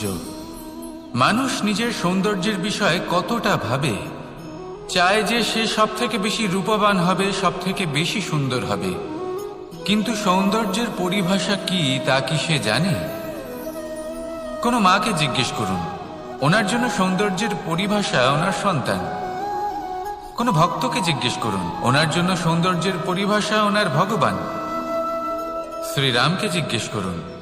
সৌন্দর্য মানুষ নিজের সৌন্দর্যের বিষয়ে কতটা ভাবে, চায় যে সে সব থেকে বেশি রূপবান হবে সব থেকে বেশি সুন্দর হবে। কিন্তু সৌন্দর্যের পরিভাষা কি, তা কি সে জানে? কোনো মাকে জিজ্ঞেস করুন, ওনার জন্য সৌন্দর্যের পরিভাষা ওনার সন্তান। কোনো ভক্তকে জিজ্ঞেস করুন, ওনার জন্য সৌন্দর্যের পরিভাষা ওনার ভগবান। শ্রীরামকে জিজ্ঞেস করুন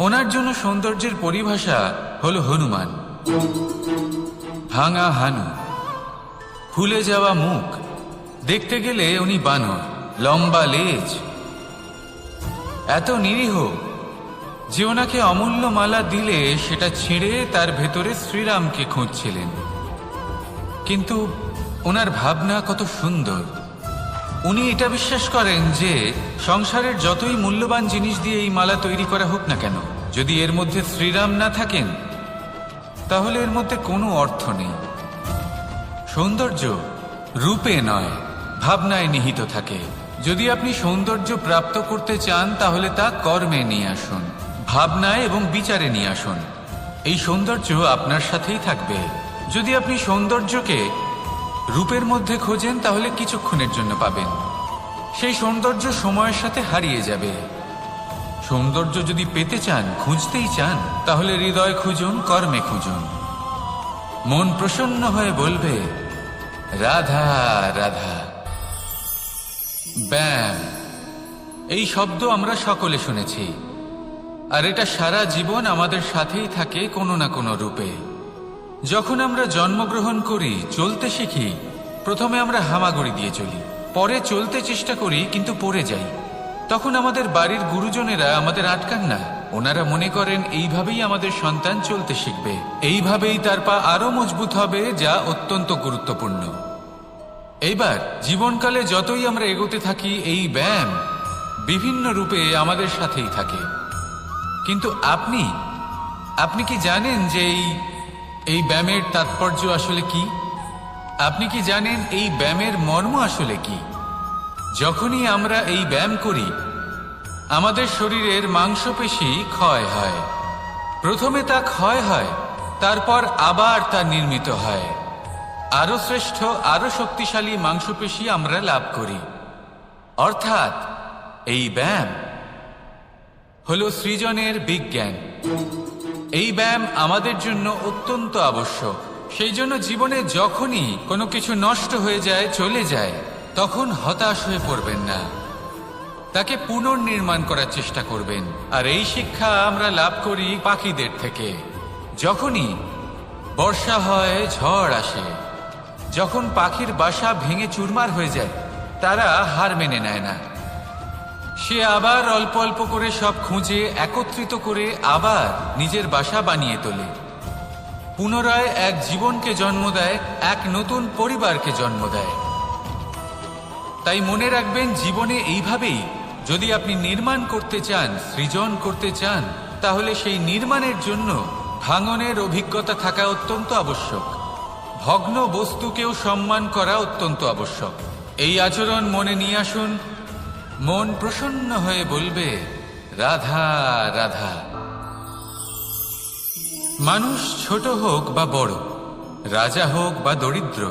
ওনার জন্য সৌন্দর্যের পরিভাষা হল হনুমান। ভাঙা হানু, ফুলে যাওয়া মুখ, দেখতে গেলে উনি বানর, লম্বা লেজ। এত নিরীহ যে ওনাকে অমূল্য মালা দিলে সেটা ছিঁড়ে তার ভেতরে শ্রীরামকে খুঁজছিলেন। কিন্তু ওনার ভাবনা কত সুন্দর। উনি এটা বিশ্বাস করেন যে সংসারের যতই মূল্যবান জিনিস দিয়ে এই মালা তৈরি করা হোক না কেন যদি এর মধ্যে শ্রীরাম না থাকেন, তাহলে এর মধ্যে কোনো অর্থ নেই। সৌন্দর্য রূপে নয়, ভাবনায় নিহিত থাকে। যদি আপনি সৌন্দর্য প্রাপ্ত করতে চান, তাহলে তা কর্মে নিয়ে আসুন, ভাবনায় এবং বিচারে নিয়ে আসুন। এই সৌন্দর্য আপনার সাথেই থাকবে। যদি আপনি সৌন্দর্যকে রূপের মধ্যে খোঁজেন, তাহলে কিছুক্ষণের জন্য পাবেন। সেই সৌন্দর্য সময়ের সাথে হারিয়ে যাবে। সৌন্দর্য যদি পেতে চান, খুঁজতেই চান, তাহলে হৃদয় খুঁজুন, কর্মে খুঁজুন। মন প্রসন্ন হয়ে বলবে, রাধা রাধা। ব্যাম এই শব্দ আমরা সকলে শুনেছি। আর এটা সারা জীবন আমাদের সাথেই থাকে কোনো না কোনো রূপে। যখন আমরা জন্মগ্রহণ করি, চলতে শিখি, প্রথমে আমরা হামাগুড়ি দিয়ে চলি। পরে চলতে চেষ্টা করি, কিন্তু পড়ে যাই। তখন আমাদের বাড়ির গুরুজনেরা আমাদের আটকান না। ওনারা মনে করেন, এইভাবেই আমাদের সন্তান চলতে শিখবে। এইভাবেই তার পা আরও মজবুত হবে, যা অত্যন্ত গুরুত্বপূর্ণ। এইবার, জীবনকালে যতই আমরা এগোতে থাকি, এই ব্যায়াম বিভিন্ন রূপে আমাদের সাথেই থাকে। কিন্তু আপনি আপনি কি জানেন যে এই এই ব্যায়ামের তাৎপর্য আসলে কি? আপনি কি জানেন এই ব্যায়ামের মর্ম আসলে কি? যখনই আমরা এই ব্যায়াম করি, আমাদের শরীরের মাংসপেশি ক্ষয় হয়। প্রথমে তা ক্ষয় হয়, তারপর আবার তা নির্মিত হয়। আরও শ্রেষ্ঠ আরও শক্তিশালী মাংসপেশি আমরা লাভ করি। অর্থাৎ, এই ব্যায়াম হল সৃজনের বিজ্ঞান। এই ব্যায়াম আমাদের জন্য অত্যন্ত আবশ্যক। সেই জন্য জীবনে যখনই কোনো কিছু নষ্ট হয়ে যায়, চলে যায়। তখন হতাশ হয়ে পড়বেন না। তাকে পুনর্নির্মাণ করার চেষ্টা করবেন। আর এই শিক্ষা আমরা লাভ করি পাখিদের থেকে। যখনই বর্ষা হয়, ঝড় আসে, যখন পাখির বাসা ভেঙে চুরমার হয়ে যায়, তারা হার মেনে নেয় না। সে আবার অল্প অল্প করে সব খুঁজে, একত্রিত করে আবার নিজের বাসা বানিয়ে তোলে। পুনরায় এক জীবনকে জন্ম দেয়, এক নতুন পরিবারকে জন্ম দেয়। তাই মনে রাখবেন, জীবনে এইভাবেই যদি আপনি নির্মাণ করতে চান, সৃজন করতে চান, তাহলে সেই নির্মাণের জন্য ভাঙনের অভিজ্ঞতা থাকা অত্যন্ত আবশ্যক। ভগ্ন বস্তুকেও সম্মান করা অত্যন্ত আবশ্যক। এই আচরণ মনে নিয়ে আসুন। মন প্রসন্ন হয়ে বলবে, রাধা রাধা। মানুষ ছোট হোক বা বড়, রাজা হোক বা দরিদ্র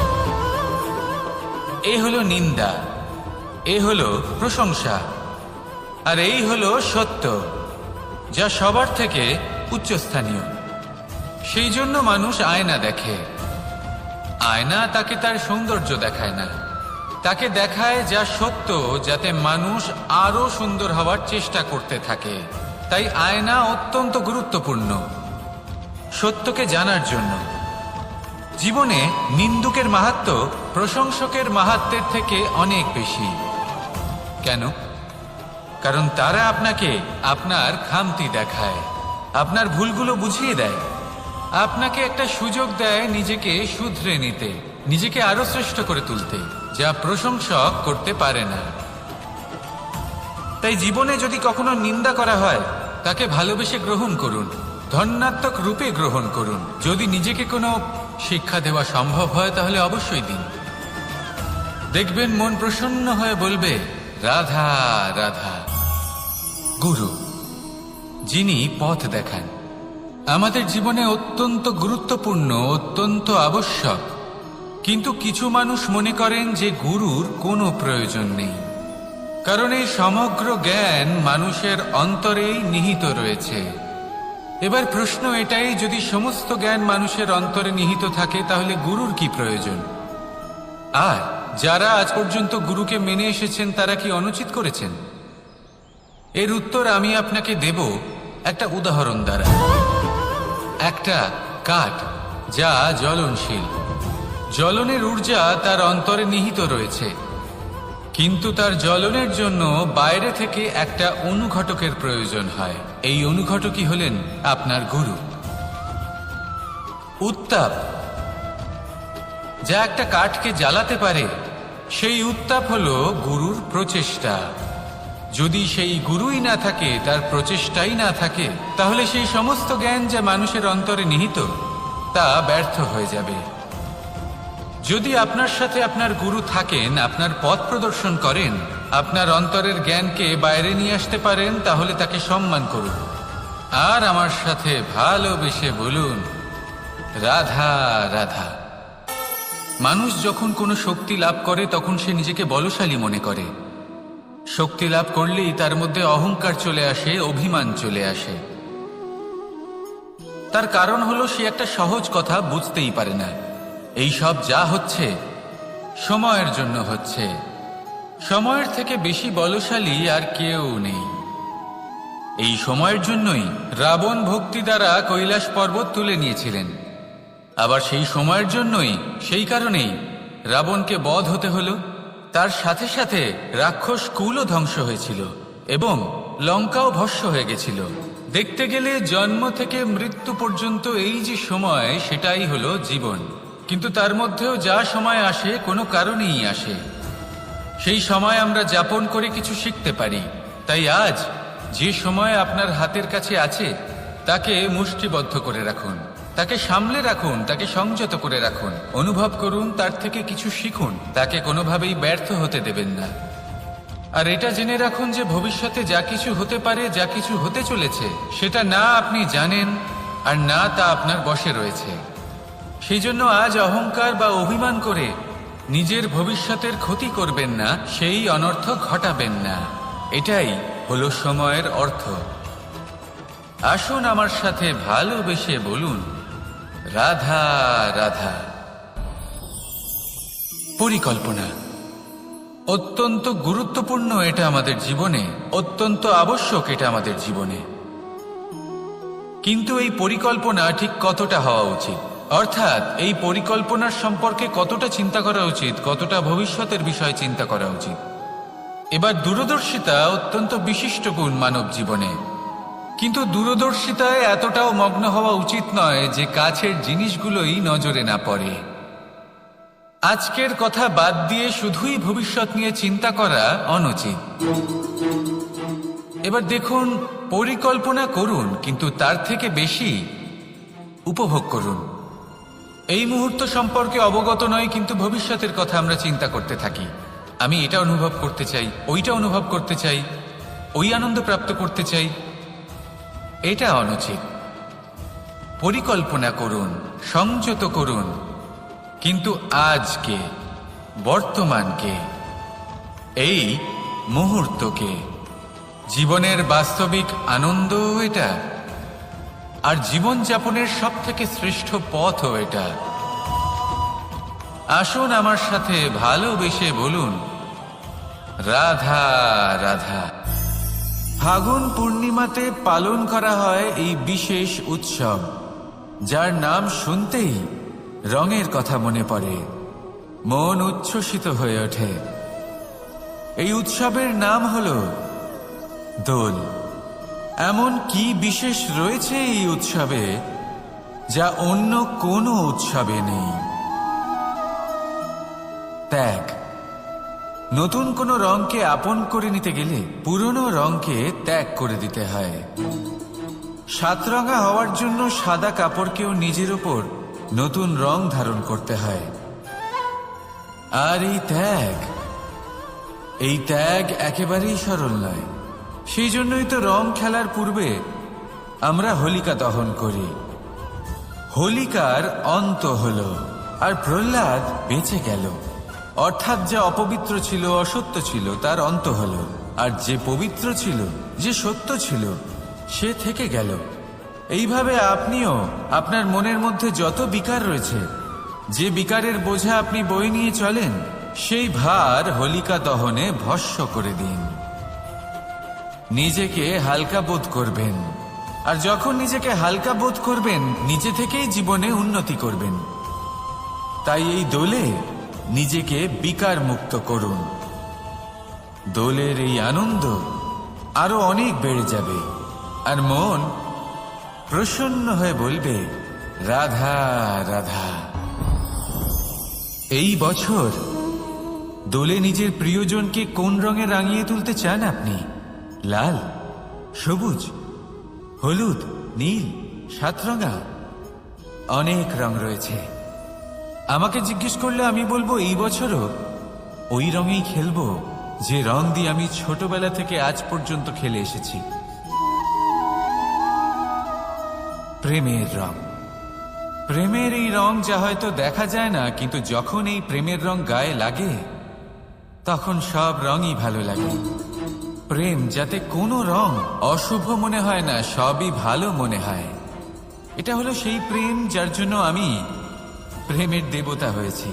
এ হলো নিন্দা, এ হলো প্রশংসা, আর এই হলো সত্য, যা সবার থেকে উচ্চস্থানীয়। সেই জন্য মানুষ আয়না দেখে। আয়না তাকে তার সৌন্দর্য দেখায় না। তাকে দেখায় যা সত্য, যাতে মানুষ আরও সুন্দর হওয়ার চেষ্টা করতে থাকে। তাই আয়না অত্যন্ত গুরুত্বপূর্ণ। সত্যকে জানার জন্য। জীবনে নিন্দুকের মাহাত্ম প্রশংসকের মাহাত্মের থেকে অনেক বেশি। কেন? কারণ তারা আপনাকে আপনার খামতি দেখায়, আপনার ভুলগুলো বুঝিয়ে দেয়, আপনাকে একটা সুযোগ দেয় নিজেকে শুধরে নিতে, নিজেকে আরও শ্রেষ্ঠ করে তুলতে, যা প্রশংসক করতে পারে না। তাই জীবনে যদি কখনো নিন্দা করা হয়, তাকে ভালোবেসে গ্রহণ করুন, ধন্যাত্মক রূপে গ্রহণ করুন। যদি নিজেকে কোনো শিক্ষা দেওয়া সম্ভব হয় তাহলে অবশ্যই দিন। দেখবেন মন প্রসন্ন হয়ে বলবে, রাধা রাধা। গুরু, যিনি পথ দেখান, আমাদের জীবনে অত্যন্ত গুরুত্বপূর্ণ, অত্যন্ত আবশ্যক। কিন্তু কিছু মানুষ মনে করেন যে গুরুর কোনো প্রয়োজন নেই। কারণ এই সমগ্র জ্ঞান মানুষের অন্তরেই নিহিত রয়েছে। এবার প্রশ্ন এটাই, যদি সমস্ত জ্ঞান মানুষের অন্তরে নিহিত থাকে, তাহলে গুরুর কি প্রয়োজন? আর যারা আজ পর্যন্ত গুরুকে মেনে এসেছেন, তারা কি অনুচিত করেছেন? এর উত্তর আমি আপনাকে দেব একটা উদাহরণ দ্বারা। একটা কাঠ যা জ্বলনশীল। জ্বলনের ঊর্জা তার অন্তরে নিহিত রয়েছে। কিন্তু তার জ্বলনের জন্য বাইরে থেকে একটা অনুঘটকের প্রয়োজন হয়। এই অনুঘটকই হলেন আপনার গুরু। উত্তাপ। যা একটা কাঠকে জ্বালাতে পারে, সেই উত্তাপ হল গুরুর প্রচেষ্টা। যদি সেই গুরুই না থাকে, তার প্রচেষ্টাই না থাকে, তাহলে সেই সমস্ত জ্ঞান যা মানুষের অন্তরে নিহিত, তা ব্যর্থ হয়ে যাবে। যদি আপনার সাথে আপনার গুরু থাকেন, আপনার পথ প্রদর্শন করেন, আপনার অন্তরের জ্ঞানকে বাইরে নিয়ে আসতে পারেন, তাহলে তাকে সম্মান করুন। আর আমার সাথে ভালোবেসে বলুন, রাধা রাধা। মানুষ যখন কোনো শক্তি লাভ করে, তখন সে নিজেকে বলশালী মনে করে। শক্তি লাভ করলেই তার মধ্যে অহংকার চলে আসে, অভিমান চলে আসে। তার কারণ হলো সে একটা সহজ কথা বুঝতেই পারে না। এই সব যা হচ্ছে, সময়ের জন্য হচ্ছে। সময়ের থেকে বেশি বলশালী আর কেউ নেই। এই সময়ের জন্যই রাবণ ভক্তি দ্বারা কৈলাস পর্বত তুলে নিয়েছিলেন। আবার সেই সময়ের জন্যই, সেই কারণেই রাবণকে বধ হতে হলো। তার সাথে সাথে রাক্ষস কুলও ধ্বংস হয়েছিল এবং লঙ্কাও ভস্য হয়ে গেছিল। দেখতে গেলে জন্ম থেকে মৃত্যু পর্যন্ত এই যে সময়, সেটাই হলো জীবন। কিন্তু তার মধ্যেও যা সময় আসে, কোনো কারণেই আসে। সেই সময় আমরা যাপন করে কিছু শিখতে পারি। তাই আজ যে সময় আপনার হাতের কাছে আছে, তাকে মুষ্টিবদ্ধ করে রাখুন। তাকে সামলে রাখুন, তাকে সংযত করে রাখুন। অনুভব করুন, তার থেকে কিছু শিখুন। তাকে কোনোভাবেই ব্যর্থ হতে দেবেন না। আর এটা জেনে রাখুন যে ভবিষ্যতে যা কিছু হতে পারে, যা কিছু হতে চলেছে, সেটা না আপনি জানেন, আর না তা আপনার বশে রয়েছে। সেই জন্য আজ অহংকার বা অভিমান করে নিজের ভবিষ্যতের ক্ষতি করবেন না, সেই অনর্থ ঘটাবেন না। এটাই হলো সময়ের অর্থ। আসুন আমার সাথে ভালোবেসে বলুন, রাধা রাধা। পরিকল্পনা। অত্যন্ত গুরুত্বপূর্ণ এটা আমাদের জীবনে, অত্যন্ত আবশ্যক এটা আমাদের জীবনে। কিন্তু এই পরিকল্পনা ঠিক কতটা হওয়া উচিত? অর্থাৎ, এই পরিকল্পনার সম্পর্কে কতটা চিন্তা করা উচিত, কতটা ভবিষ্যতের বিষয়ে চিন্তা করা উচিত? এবার দূরদর্শিতা অত্যন্ত বিশিষ্ট গুণ মানব জীবনে। কিন্তু দূরদর্শিতায় এতটাও মগ্ন হওয়া উচিত নয় যে কাছের জিনিসগুলোই নজরে না পড়ে। আজকের কথা বাদ দিয়ে শুধুই ভবিষ্যৎ নিয়ে চিন্তা করা অনুচিত। এবার দেখুন, পরিকল্পনা করুন, কিন্তু তার থেকে বেশি উপভোগ করুন। এই মুহূর্ত সম্পর্কে অবগত নয় কিন্তু ভবিষ্যতের কথা আমরা চিন্তা করতে থাকি। আমি এটা অনুভব করতে চাই, ওইটা অনুভব করতে চাই, ওই আনন্দ প্রাপ্ত করতে চাই। এটা অনুচিত। পরিকল্পনা করুন, সংযত করুন, কিন্তু আজকে, বর্তমানকে, এই মুহূর্তকে, জীবনের বাস্তবিক আনন্দ এটা। আর জীবনযাপনের সব থেকে শ্রেষ্ঠ পথও এটা। আসুন আমার সাথে ভালোবেসে বলুন, রাধা রাধা। ফাগুন পূর্ণিমাতে পালন করা হয় এই বিশেষ উৎসব, যার নাম শুনতেই রঙের কথা মনে পড়ে, মন উচ্ছ্বসিত হয়ে ওঠে। এই উৎসবের নাম হল দোল। এমন কি বিশেষ রয়েছে এই উৎসবে, যা অন্য কোনো উৎসবে নেই? ত্যাগ। নতুন কোনো রংকে আপন করে নিতে গেলে পুরনো রংকে ত্যাগ করে দিতে হয়। সাতরঙা হওয়ার জন্য সাদা কাপড়কেও নিজের ওপর নতুন রং ধারণ করতে হয়। আর এই ত্যাগ এই ত্যাগ একেবারেই সরল নয়। সেই জন্যই তো রং খেলার পূর্বে আমরা হোলিকা দহন করি। হোলিকার অন্ত হল আর প্রহ্লাদ বেঁচে গেল। অর্থাৎ যা অপবিত্র ছিল, অসত্য ছিল, তার অন্ত হল। আর যে পবিত্র ছিল, যে সত্য ছিল, সে থেকে গেল। এইভাবে আপনিও আপনার মনের মধ্যে যত বিকার রয়েছে, যে বিকারের বোঝা আপনি বই নিয়ে চলেন, সেই ভার হোলিকা দহনে ভস্য করে দিন। নিজেকে হালকা বোধ করবেন। আর যখন নিজেকে হালকা বোধ করবেন, নিজে থেকেই জীবনে উন্নতি করবেন। তাই এই দোলে নিজেকে বিকার মুক্ত করুন। দোলের এই আনন্দ আরও অনেক বেড়ে যাবে। আর মন প্রসন্ন হয়ে বলবে, রাধা রাধা। এই বছর দোলে নিজের প্রিয়জনকে কোন রঙে রাঙিয়ে তুলতে চান আপনি? লাল, সবুজ, হলুদ, নীল, সাতরঙা, অনেক রং রয়েছে। আমাকে জিজ্ঞেস করলে আমি বলব, এই বছরও ওই রঙেই খেলব, যে রং দিয়ে আমি ছোটবেলা থেকে আজ পর্যন্ত খেলে এসেছি। প্রেমের রং। প্রেমের এই রং যা হয়তো দেখা যায় না, কিন্তু যখন এই প্রেমের রং গায়ে লাগে, তখন সব রঙই ভালো লাগে। প্রেম যাতে কোনো রং অশুভ মনে হয় না, সবই ভালো মনে হয়। এটা হলো সেই প্রেম যার জন্য আমি প্রেমের দেবতা হয়েছি।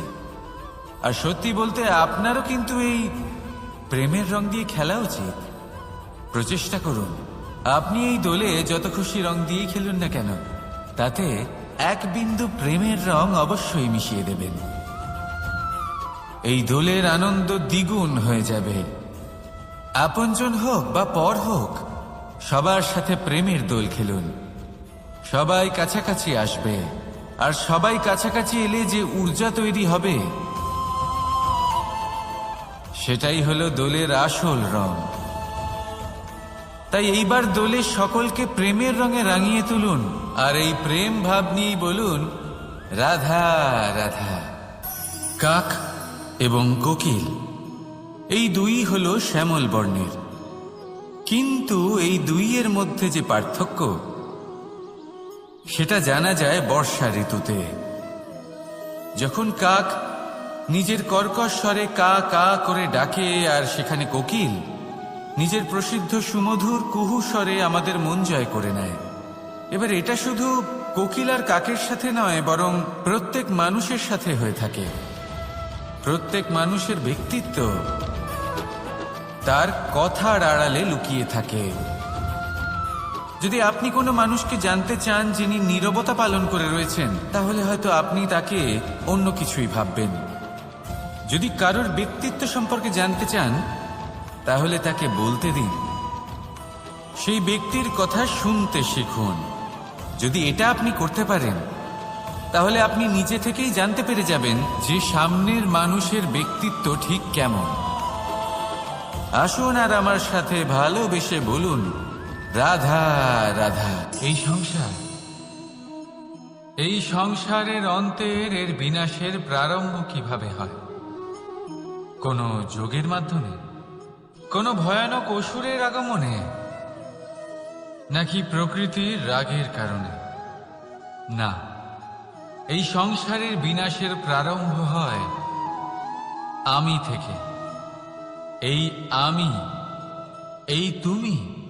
আর সত্যি বলতে আপনারও কিন্তু এই প্রেমের রং দিয়ে খেলা উচিত। প্রচেষ্টা করুন। আপনি এই দোলে যত খুশি রং দিয়ে খেলুন না কেন, তাতে এক বিন্দু প্রেমের রং অবশ্যই মিশিয়ে দেবেন। এই দোলের আনন্দ দ্বিগুণ হয়ে যাবে। আপনজন হোক বা পর হোক, সবার সাথে প্রেমের দোল খেলুন। সবাই কাছাকাছি আসবে, আর সবাই কাছাকাছি এলে যে ঊর্জা তৈরি হবে, সেটাই হলো দোলের আসল রং। তাই এইবার দোলে সকলকে প্রেমের রঙে রাঙিয়ে তুলুন, আর এই প্রেম ভাব নিয়েই বলুন, রাধা রাধা। কাক এবং কোকিল। এই দুই হল শ্যামল বর্ণের। কিন্তু এই দুইয়ের মধ্যে যে পার্থক্য, সেটা জানা যায় বর্ষা ঋতুতে। যখন কাক নিজের কর্কশ স্বরে কা কা করে ডাকে আর সেখানে কোকিল নিজের প্রসিদ্ধ সুমধুর কুহু স্বরে আমাদের মন জয় করে নেয়। এবার এটা শুধু কোকিল আর কাকের সাথে নয়, বরং প্রত্যেক মানুষের সাথে হয়ে থাকে। প্রত্যেক মানুষের ব্যক্তিত্ব তার কথার আড়ালে লুকিয়ে থাকে। যদি আপনি কোনো মানুষকে জানতে চান যিনি নীরবতা পালন করে রয়েছেন, তাহলে হয়তো আপনি তাকে অন্য কিছুই ভাববেন। যদি কারোর ব্যক্তিত্ব সম্পর্কে জানতে চান, তাহলে তাকে বলতে দিন। সেই ব্যক্তির কথা শুনতে শিখুন। যদি এটা আপনি করতে পারেন, তাহলে আপনি নিজে থেকেই জানতে পেরে যাবেন যে সামনের মানুষের ব্যক্তিত্ব ঠিক কেমন। আসুন আর আমার সাথে ভালোবেসে বলুন, রাধা রাধা। এই সংসার, এই সংসারের অন্তের এর বিনাশের প্রারম্ভ কীভাবে হয়? কোনো যোগের মাধ্যমে? কোনো ভয়ানক অসুরের আগমনে? নাকি প্রকৃতির রাগের কারণে? না, এই সংসারের বিনাশের প্রারম্ভ হয় আমি থেকে। এই আমি, এই তুমি,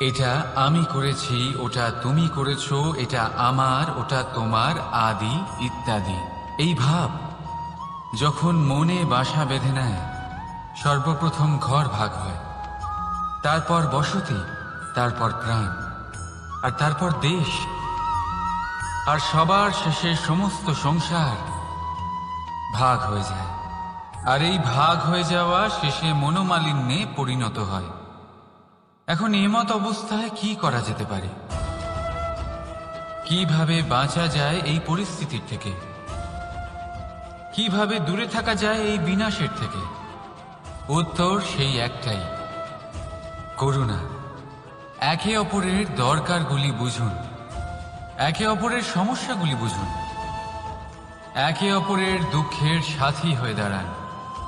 এটা আমি করেছি, ওটা তুমি করেছ, এটা আমার, ওটা তোমার আদি ইত্যাদি। এই ভাব যখন মনে বাসা বেঁধে নেয়, সর্বপ্রথম ঘর ভাগ হয়। তারপর বসতি, তারপর প্রাণ, আর তারপর দেশ। আর সবার শেষে সমস্ত সংসার ভাগ হয়ে যায়। আর এই ভাগ হয়ে যাওয়া শেষে মনোমালিন্যে পরিণত হয়। এখন এমত অবস্থায় কি করা যেতে পারে? কীভাবে বাঁচা যায় এই পরিস্থিতির থেকে? কীভাবে দূরে থাকা যায় এই বিনাশের থেকে? উত্তর সেই একটাই। করুণা। একে অপরের দরকারগুলি বুঝুন। একে অপরের সমস্যাগুলি বুঝুন। একে অপরের দুঃখের সাথী হয়ে দাঁড়ান।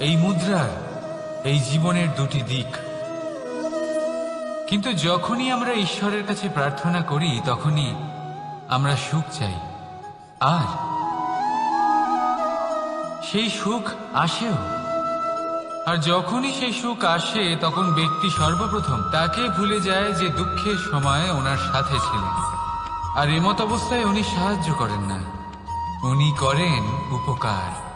এই মুদ্রার এই জীবনের দুটি দিক। কিন্তু যখনই আমরা ঈশ্বরের কাছে প্রার্থনা করি, তখনই আমরা সুখ চাই। আর সেই সুখ আসেও। আর যখনই সেই সুখ আসে, তখন ব্যক্তি সর্বপ্রথম তাকে ভুলে যায় যে দুঃখের সময় ওনার সাথে ছিলেন। আর এমত অবস্থায় উনি সাহায্য করেন না। উনি করেন উপকার।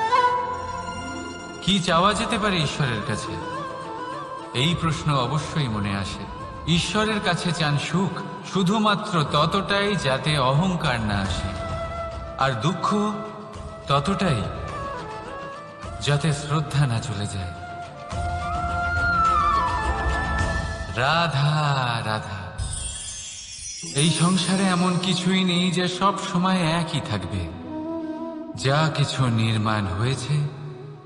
কি চাওয়া যেতে পারে ঈশ্বরের কাছে? এই প্রশ্ন অবশ্যই মনে আসে। ঈশ্বরের কাছে চান সুখ, শুধুমাত্র ততটাই যাতে অহংকার না আসে। আর দুঃখ ততটাই যাতে শ্রদ্ধা না চলে যায়। রাধা রাধা। এই সংসারে এমন কিছুই নেই যে সব সময় একই থাকবে। যা কিছু নির্মাণ হয়েছে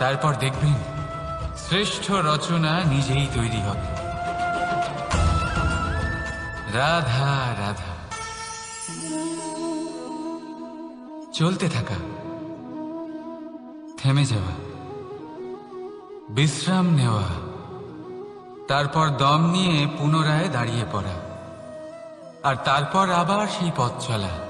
তারপর দেখবেন শ্রেষ্ঠ রচনা নিজেই তৈরি হবে। রাধা রাধা। চলতে থাকা। থেমে যাওয়া। বিশ্রাম নেওয়া। তারপর দম নিয়ে পুনরায় দাঁড়িয়ে পড়া। আর তারপর আবার সেই পথ চলা।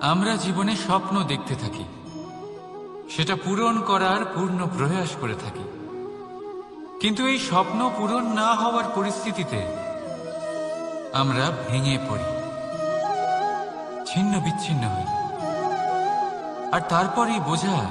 আমরা জীবনে স্বপ্ন দেখতে থাকি। সেটা পূরণ করার পূর্ণ প্রয়াস করে থাকি। কিন্তু এই স্বপ্ন পূরণ না হওয়ার পরিস্থিতিতে আমরা ভেঙে পড়ি। ছিন্ন বিচ্ছিন্ন হই। আর তারপরই বোঝা